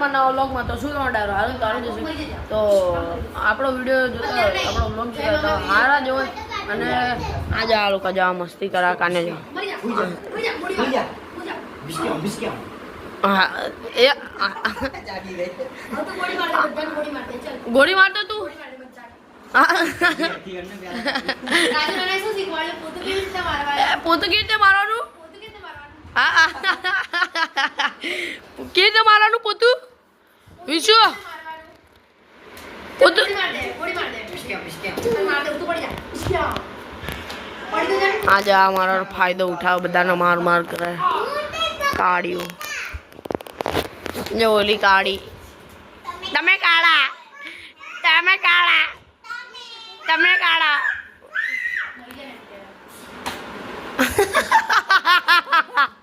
અમારા નવા વ્લોગમાં તો શું તમારો ડાયરો? હાલ ચાલુ જશે તો આપણો વીડિયો જોતા હોય, આપણો વ્લોગ જોતા તો હારા જો અને આજે આ લોકો જવા મસ્તી કરા કાને જો. ગોળી મારતો તું? પોતું મારવાનું? હા. કેવી રીતે મારવાનું પોતું? વિશુ પોતું આજે આ મારો ફાયદો ઉઠાવ બધાનો માર માર કરે. કાળીઓ. જો ઓલી કાળી. તમે કાળા. તમે કાળા. તમે કાળા.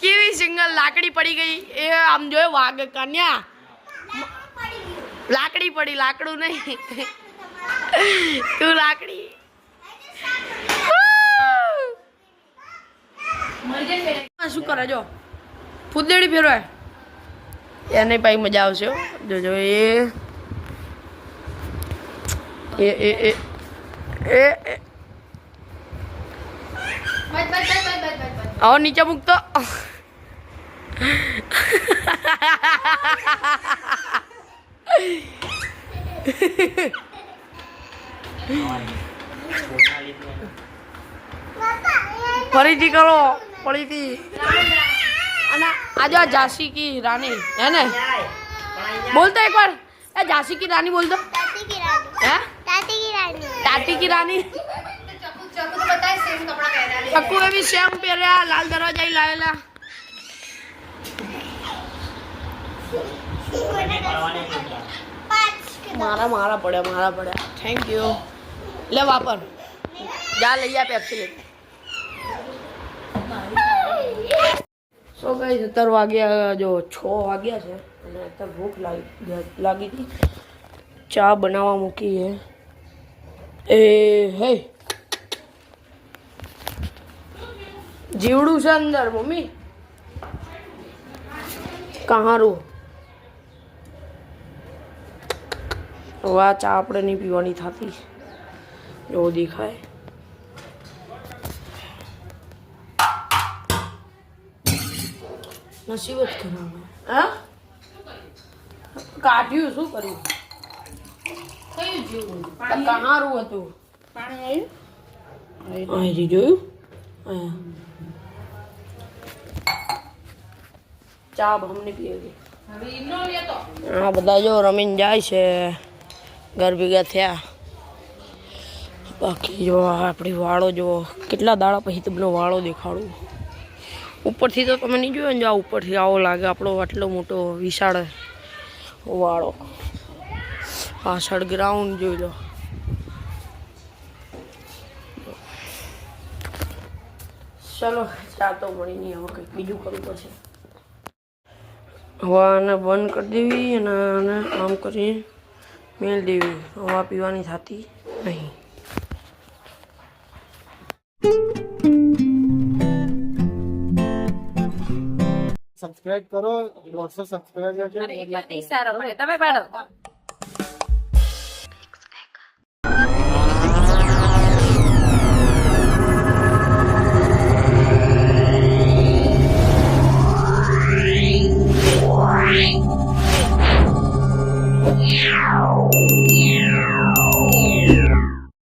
કેવી સિંગલ લાકડી પડી ગઈ? એ આમ જોયો વાઘ કન્યા. લાકડી પડી લાકડું નહીં. તું લાકડી. શું કરે જો? ફૂદડી ફેરવાય. એને પાઈ મજા આવશે જોજો એ એ એ. એ એ. આવો નીચે મૂકતો. ફરીથી કરો ફરીથી. અને આજે આ ઝાંસી કી રાની હે ને? બોલતો એકવાર. એ ઝાંસી કી રાની. બોલતો હે તાતી કી રાની ચક્કુ એવી સેમ પહેર્યા લાલ દરવાજા લાવેલા. મારા મારા પડ્યા મારા પડ્યા થેન્ક યુ લે વાપર જા લઈ આ પેપ્સી લઈ સો કઈ સત્તર વાગ્યા જો છ વાગ્યા છે અને અત્યારે ભૂખ લાગી લાગી હતી ચા બનાવવા મૂકી છે એ હે જીવડું છે અંદર મમ્મી કહારું હવે આ ચા આપણે નહીં પીવાની થતી. એવો દેખાય. નસીબ જ ખરાબ હા? કાઢ્યું શું કર્યું? કહારું હતું. અહીંથી જોયું? ચા અમને પીવી હા બધા જો રમીને જાય છે. ઘર ભેગા થયા. બાકી જો આપણી વાળો જો, કેટલા દાડા પછી તમને વાળો દેખાડું. ઉપરથી તો તમે નહીં જોયો ને જો આ ઉપરથી આવો લાગે આપણો આટલો મોટો વિશાળ વાળો. પાછળ ગ્રાઉન્ડ જોઈ લો. ચલો, ચા તો મળી નહીં, હવે કંઈક બીજું કરવું પડશે. હવે આને બંધ કરી દેવી અને આને આમ કરી મેળ દેવી હવા પીવાની થતી નહીં. સબસ્ક્રાઇબ કરો દોઢસો સબસ્ક્રાઇબર છે તમે પાડો. Meow.